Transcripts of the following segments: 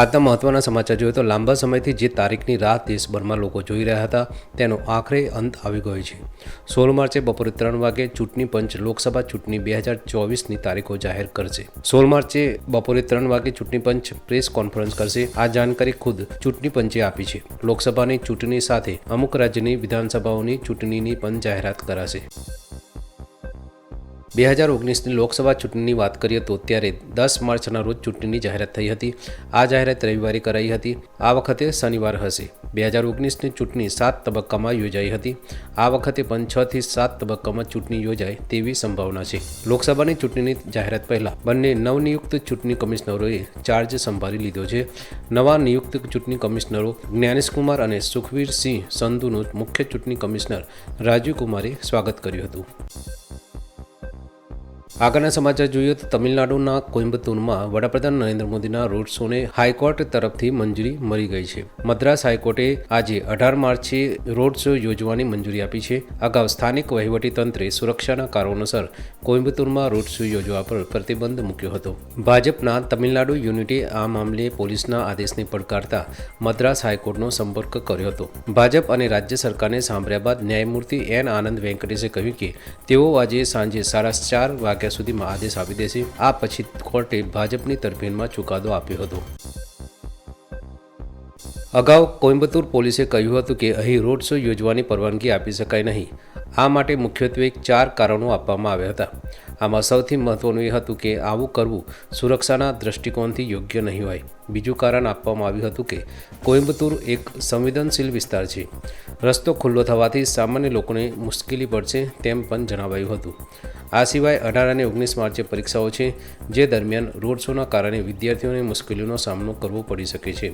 આજના મહત્વના સમાચાર જોઈએ તો લાંબા સમયથી જે તારીખની રાહ દેશભરમાં લોકો જોઈ રહ્યા હતા, તેનો આખરે અંત આવી ગયો છે. સોળ માર્ચે બપોરે ત્રણ વાગે ચૂંટણી પંચ લોકસભા ચૂંટણી બે હજાર ચોવીસની તારીખો જાહેર કરશે. સોળ માર્ચે બપોરે ત્રણ વાગે ચૂંટણી પંચ પ્રેસ કોન્ફરન્સ કરશે. આ જાણકારી ખુદ ચૂંટણી પંચે આપી છે. લોકસભાની ચૂંટણી સાથે અમુક રાજ્યની વિધાનસભાઓની ચૂંટણીની પણ જાહેરાત કરાશે. બે હજાર ઓગણીસની લોકસભા ચૂંટણીની વાત કરીએ તો ત્યારે દસ માર્ચના રોજ ચૂંટણીની જાહેરાત થઈ હતી. આ જાહેરાત રવિવારે કરાઈ હતી. આ વખતે શનિવાર હશે. બે હજાર ઓગણીસની ચૂંટણી સાત તબક્કામાં યોજાઈ હતી. આ વખતે પણ છ થી સાત તબક્કામાં ચૂંટણી યોજાય તેવી સંભાવના છે. લોકસભાની ચૂંટણીની જાહેરાત પહેલા બંને નવનિયુક્ત ચૂંટણી કમિશનરોએ ચાર્જ સંભાળી લીધો છે. નવા નિયુક્ત ચૂંટણી કમિશનરો જ્ઞાનેશકુમાર અને સુખવીરસિંહ સંધુનું મુખ્ય ચૂંટણી કમિશનર રાજીવ કુમારે સ્વાગત કર્યું હતું. આગળના સમાચાર જોઈએ તો તમિલનાડુના કોઇમ્બતુરમાં વડાપ્રધાન નરેન્દ્ર મોદીના રોડ શોને હાઈકોર્ટ તરફથી મંજૂરી મળી ગઈ છે. મદ્રાસ હાઈકોર્ટે આજે અઢાર માર્ચે રોડ શો યોજવાની મંજૂરી આપી છે. અગાઉ સ્થાનિક વહીવટીતંત્રે સુરક્ષાના કારણોસર કોઇમ્બતુરમાં રોડ શો યોજવા પર પ્રતિબંધ મૂક્યો હતો. ભાજપના તમિલનાડુ યુનિટે આ મામલે પોલીસના આદેશને પડકારતા મદ્રાસ હાઈકોર્ટનો સંપર્ક કર્યો હતો. ભાજપ અને રાજ્ય સરકારને સાંભળ્યા બાદ ન્યાયમૂર્તિ એન આનંદ વેંકટેશે કહ્યું કે તેઓ આજે સાંજે સાડા ચાર વાગ્યા સુધીમાં આદેશ આપી દેશે આ પછી કોર્ટે ભાજપની તરફેણમાં ચુકાદો આપ્યો હતો. અગાઉ કોઇમ્બતુર પોલીસે કહ્યું હતું કે અહીં રોડ શો યોજવાની પરવાનગી આપી શકાય નહીં. આ માટે મુખ્યત્વે ચાર કારણો આપવામાં આવ્યા હતા. આમાં સૌથી મહત્વનું એ હતું કે આવું કરવું સુરક્ષાના દૃષ્ટિકોણથી યોગ્ય નહીં હોય. બીજું કારણ આપવામાં આવ્યું હતું કે કોઇમ્બતુર એક સંવેદનશીલ વિસ્તાર છે. રસ્તો ખુલ્લો થવાથી સામાન્ય લોકોને મુશ્કેલી પડશે તેમ પણ જણાવાયું હતું. આ સિવાય અઢાર અને ઓગણીસ માર્ચે પરીક્ષાઓ છે, જે દરમિયાન રોડ શોના કારણે વિદ્યાર્થીઓને મુશ્કેલીનો સામનો કરવો પડી શકે છે.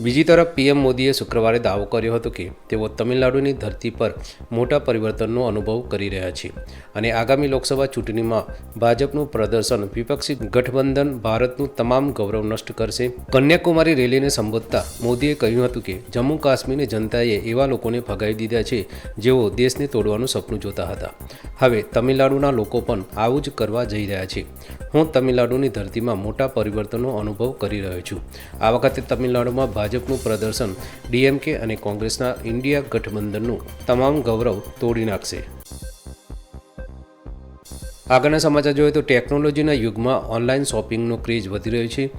બીજી તરફ પીએમ મોદીએ શુક્રવારે દાવો કર્યો હતો કે તેઓ તમિલનાડુની ધરતી પર મોટા પરિવર્તનનો અનુભવ કરી રહ્યા છે અને આગામી લોકસભા ચૂંટણીમાં ભાજપનું પ્રદર્શન, વિપક્ષી ગઠબંધન, ભારતનું તમામ ગૌરવ નષ્ટ કરશે. કન્યાકુમારી રેલીને સંબોધતા મોદીએ કહ્યું હતું કે જમ્મુ કાશ્મીરની જનતાએ એવા લોકોને ભગાવી દીધા છે જેઓ દેશને તોડવાનું સપનું જોતા હતા. હવે તમિલનાડુના લોકો પણ આવું જ કરવા જઈ રહ્યા છે. હું તમિલનાડુની ધરતીમાં મોટા પરિવર્તનનો અનુભવ કરી રહ્યો છું. આ વખતે તમિલનાડુમાં ભાજપનું પ્રદર્શન, ડીએમકે અને કોંગ્રેસના ઇન્ડિયા ગઠબંધનનું તમામ ગૌરવ તોડી નાખશે. આગળના સમાચાર જોઈએ તો ટેકનોલોજીના યુગમાં ઓનલાઈન શોપિંગનો ક્રેઝ વધી રહ્યો છે.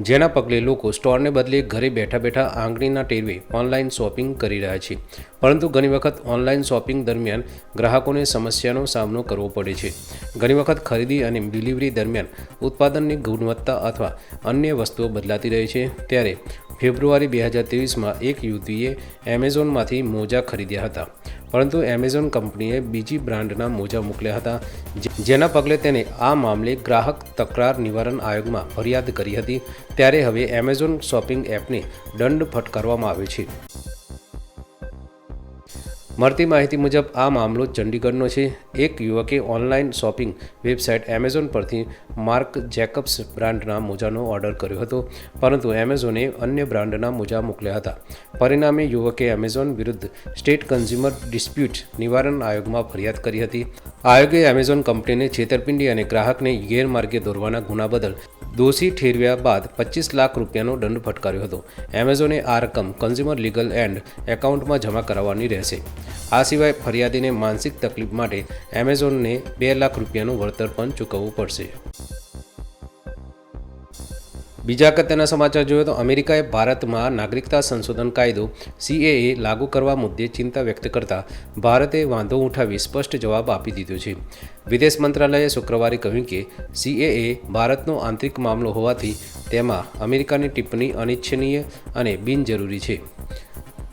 જેના પગલે લોકો સ્ટોરને બદલે ઘરે બેઠા બેઠા આંગળીના ટેરવે ઓનલાઈન શોપિંગ કરી રહ્યા છે. પરંતુ ઘણી વખત ઓનલાઈન શોપિંગ દરમિયાન ગ્રાહકોને સમસ્યાનો સામનો કરવો પડે છે. ઘણી વખત ખરીદી અને ડિલિવરી દરમિયાન ઉત્પાદનની ગુણવત્તા અથવા અન્ય વસ્તુઓ બદલાતી રહે છે. ત્યારે ફેબ્રુઆરી બે હજાર ત્રેવીસમાં એક યુવતીએ એમેઝોનમાંથી મોજા ખરીદ્યા હતા. પરંતુ એમેઝોન કંપનીએ બીજી બ્રાન્ડના મોજા મોકલ્યા હતા જેના પગલે તેને આ મામલે ગ્રાહક તકરાર નિવારણ આયોગમાં ફરિયાદ કરી હતી. ત્યારે હવે એમેઝોન શોપિંગ એપને દંડ ફટકારવામાં આવ્યો છે. મળતી માહિતી મુજબ, આ મામલો ચંડીગઢનો છે. એક યુવકે ઓનલાઈન શોપિંગ વેબસાઇટ એમેઝોન પરથી માર્ક જેકબ્સ બ્રાન્ડના મોજાનો ઓર્ડર કર્યો હતો, પરંતુ એમેઝોને અન્ય બ્રાન્ડના મોજા મોકલ્યા હતા. પરિણામે, યુવકે એમેઝોન વિરુદ્ધ સ્ટેટ કન્ઝ્યુમર ડિસ્પ્યુટ નિવારણ આયોગમાં ફરિયાદ કરી હતી. આયોગે એમેઝોન કંપનીને છેતરપિંડી અને ગ્રાહકને ગેરમાર્ગે દોરવાના ગુના બદલ દોષી ઠેરવ્યા બાદ પચીસ લાખ રૂપિયાનો દંડ ફટકાર્યો હતો. એમેઝોને આ રકમ કન્ઝ્યુમર લીગલ એન્ડ એકાઉન્ટમાં જમા કરાવવાની રહેશે. આ સિવાય ફરિયાદીને માનસિક તકલીફ માટે એમેઝોનને બે લાખ રૂપિયાનું વળતર પણ ચૂકવવું પડશે. બીજા અગત્યના સમાચાર જોઈએ તો અમેરિકાએ ભારતમાં નાગરિકતા સંશોધન કાયદો સીએએ લાગુ કરવા મુદ્દે ચિંતા વ્યક્ત કરતા ભારતે વાંધો ઉઠાવી સ્પષ્ટ જવાબ આપી દીધો છે. વિદેશ મંત્રાલયે શુક્રવારે કહ્યું કે સીએએ ભારતનો આંતરિક મામલો હોવાથી તેમાં અમેરિકાની ટિપ્પણી અનિચ્છનીય અને બિનજરૂરી છે.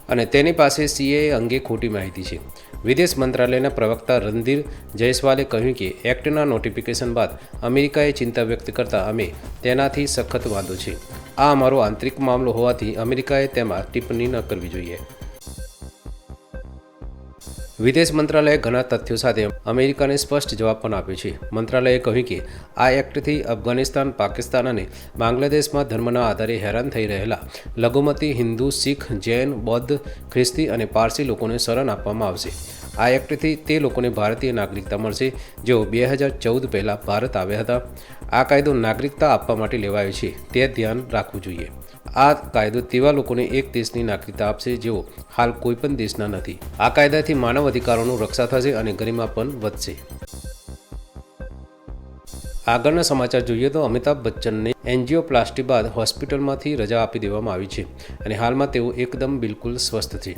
અને તેની પાસે સીએએ અંગે ખોટી માહિતી છે. વિદેશ મંત્રાલયના પ્રવક્તા રણધીર જયસ્વાલે કહ્યું કે એક્ટના નોટિફિકેશન બાદ અમેરિકાએ ચિંતા વ્યક્ત કરતા અમે તેનાથી સખત વાંધો છે. આ અમારો આંતરિક મામલો હોવાથી અમેરિકાએ તેમાં ટિપ્પણી ન કરવી જોઈએ. વિદેશ મંત્રાલયે ઘણા તથ્યો સાથે અમેરિકાને સ્પષ્ટ જવાબ પણ આપ્યો છે. મંત્રાલયે કહ્યું કે, આ એક્ટથી અફઘાનિસ્તાન, પાકિસ્તાન અને બાંગ્લાદેશમાં ધર્મના આધારે હેરાન થઈ રહેલા લઘુમતી, હિન્દુ, શીખ, જૈન, બૌદ્ધ, ખ્રિસ્તી અને પારસી લોકોને શરણ આપવામાં આવશે. આ એક્ટથી તે લોકોને ભારતીય નાગરિકતા મળશે, જેઓ બે હજાર ચૌદ પહેલાં ભારત આવ્યા હતા. આ કાયદો નાગરિકતા આપવા માટે લેવાયો છે. તે ધ્યાન રાખવું જોઈએ. આ કાયદો તેવા લોકોને એક દેશની નાગરિકતા આપશે જેઓ હાલ કોઈપણ દેશના નથી. આ કાયદાથી માનવ અધિકારોનું રક્ષા થશે અને ગરિમા પણ વધશે. આગળના સમાચાર જોઈએ તો અમિતાભ બચ્ચનને એન્જિયોપ્લાસ્ટી બાદ હોસ્પિટલમાંથી રજા આપી દેવામાં આવી છે અને હાલમાં તેઓ એકદમ બિલકુલ સ્વસ્થ છે.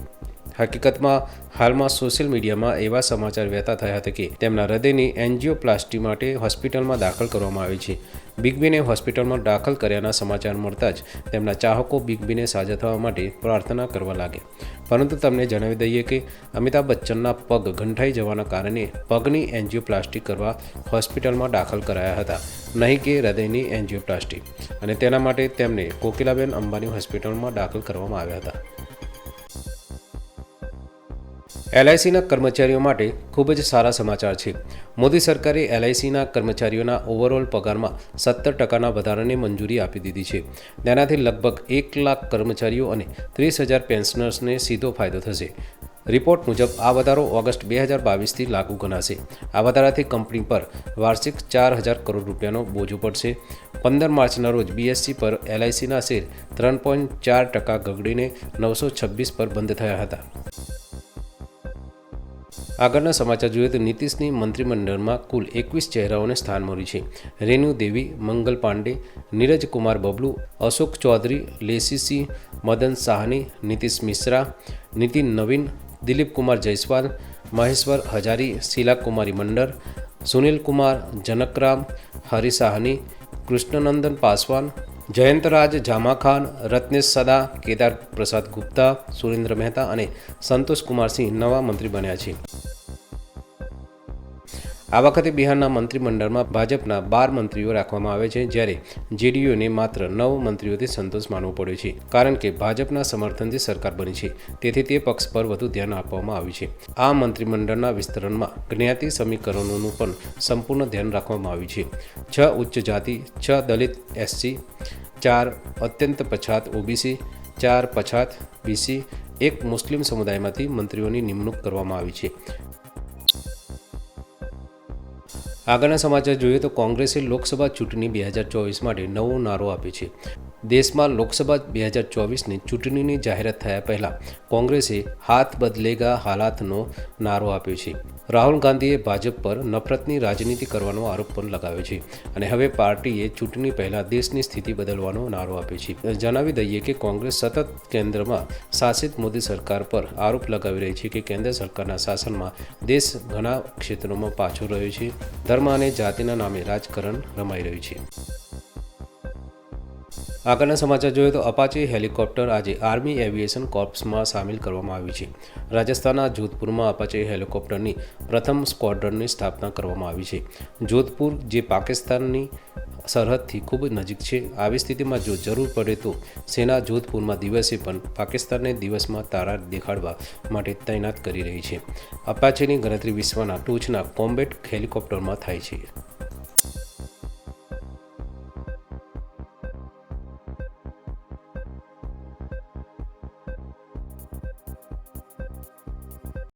હકીકતમાં, હાલમાં સોશિયલ મીડિયામાં એવા સમાચાર વહેતા થયા હતા કે તેમના હૃદયની એન્જિયોપ્લાસ્ટી માટે હોસ્પિટલમાં દાખલ કરવામાં આવી છે. બિગ બીને હોસ્પિટલમાં દાખલ કર્યાના સમાચાર મળતા જ તેમના ચાહકો બિગ બીને સાજા થવા માટે પ્રાર્થના કરવા લાગ્યા. પરંતુ તમને જણાવી દઈએ કે અમિતાભ બચ્ચનના પગ ઘંટાઈ જવાના કારણે પગની એન્જિયોપ્લાસ્ટી કરવા હોસ્પિટલમાં દાખલ કરાયા હતા. નહીં કે હૃદયની એન્જિયોપ્લાસ્ટી. અને તેના માટે તેમને કોકિલાબેન અંબાની હોસ્પિટલમાં દાખલ કરવામાં આવ્યા હતા. એલઆઈસીના કર્મચારીઓ માટે ખૂબ જ સારા સમાચાર છે. મોદી સરકારે એલઆઈસીના કર્મચારીઓના ઓવરઓલ પગારમાં સત્તર ટકાના વધારાને મંજૂરી આપી દીધી છે. તેનાથી લગભગ એક લાખ કર્મચારીઓ અને ત્રીસ હજાર પેન્શનર્સને સીધો ફાયદો થશે. રિપોર્ટ મુજબ, આ વધારો ઓગસ્ટ બે હજાર બાવીસથી લાગુ ગણાશે. આ વધારાથી કંપની પર વાર્ષિક ચાર હજાર કરોડ રૂપિયાનો બોજો પડશે પંદર માર્ચના રોજ બીએસસી પર એલઆઈસીના શેર ત્રણ પોઈન્ટ ચાર ટકા ગગડીને નવસો છવ્વીસ પર બંધ થયા હતા. આગળના સમાચાર જોઈએ તો નીતિશની મંત્રીમંડળમાં કુલ એકવીસ ચહેરાઓને સ્થાન મળ્યું છે. રેણુ દેવી, મંગલ પાંડે, નીરજ કુમાર બબલુ, અશોક ચૌધરી લેસીસી મદન સાહની, નીતિશ મિશ્રા, નીતિન નવીન, દિલીપ કુમાર જયસ્વાલ, મહેશ્વર હજારી, શીલા કુમારી મંડળ, સુનિલ કુમાર, જનકરામ, હરિ સાહની, કૃષ્ણનંદન પાસવાન જયંતરાજ જામાખાન, રત્નેશ સદા કેદાર પ્રસાદ ગુપ્તા, સુરેન્દ્ર મહેતા અને સંતોષ કુમારસિંહ નવા મંત્રી બન્યા છે. આ વખતે બિહારના મંત્રીમંડળમાં ભાજપના બાર મંત્રીઓ રાખવામાં આવે છે, જ્યારે જેડીયુને માત્ર નવ મંત્રીઓથી સંતોષ માનવો પડ્યો છે, કારણ કે ભાજપના સમર્થનથી સરકાર બની છે. તેથી તે પક્ષ પર વધુ ધ્યાન આપવામાં આવ્યું છે. આ મંત્રીમંડળના વિસ્તરણમાં જ્ઞાતિ સમીકરણોનું પણ સંપૂર્ણ ધ્યાન રાખવામાં આવ્યું છે. છ ઉચ્ચ જાતિ, છ દલિત, એસસી, ચાર અત્યંત પછાત ઓબીસી, ચાર પછાત બીસી, એક મુસ્લિમ સમુદાયમાંથી મંત્રીઓની નિમણૂક કરવામાં આવી છે. આગળના સમાચાર જોઈએ તો કોંગ્રેસે લોકસભા ચૂંટણી બે હજાર ચોવીસ માટે નવો નારો આપ્યો છે. દેશમાં લોકસભા બે હજાર ચોવીસની ચૂંટણીની જાહેરાત થયા પહેલાં કોંગ્રેસે હાથ બદલેગા હાલાતનો નારો આપ્યો છે. રાહુલ ગાંધીએ ભાજપ પર નફરતની રાજનીતિ કરવાનો આરોપ પણ લગાવ્યો છે અને હવે પાર્ટીએ ચૂંટણી પહેલાં દેશની સ્થિતિ બદલવાનો નારો આપ્યો છે. જણાવી દઈએ કે કોંગ્રેસ સતત કેન્દ્રમાં શાસિત મોદી સરકાર પર આરોપ લગાવી રહી છે કે કેન્દ્ર સરકારના શાસનમાં દેશ ઘણા ક્ષેત્રોમાં પાછો રહ્યો છે. ધર્મ અને જાતિના નામે રાજકારણ રમાઈ રહ્યું છે. આગળના સમાચાર જોઈએ તો અપાચે હેલિકોપ્ટર આજે આર્મી એવિએશન કોર્પ્સમાં સામેલ કરવામાં આવી છે. રાજસ્થાનના જોધપુરમાં અપાચે હેલિકોપ્ટરની પ્રથમ સ્ક્વોડ્રનની સ્થાપના કરવામાં આવી છે. જોધપુર, જે પાકિસ્તાનની સરહદથી ખૂબ નજીક છે, આવી સ્થિતિમાં જો જરૂર પડે તો સેના જોધપુરમાં દિવસે પણ પાકિસ્તાનને દિવસમાં તારા દેખાડવા માટે તૈનાત કરી રહી છે. અપાચેની ગણતરી વિશ્વના ટોચના કોમ્બેટ હેલિકોપ્ટરમાં થાય છે.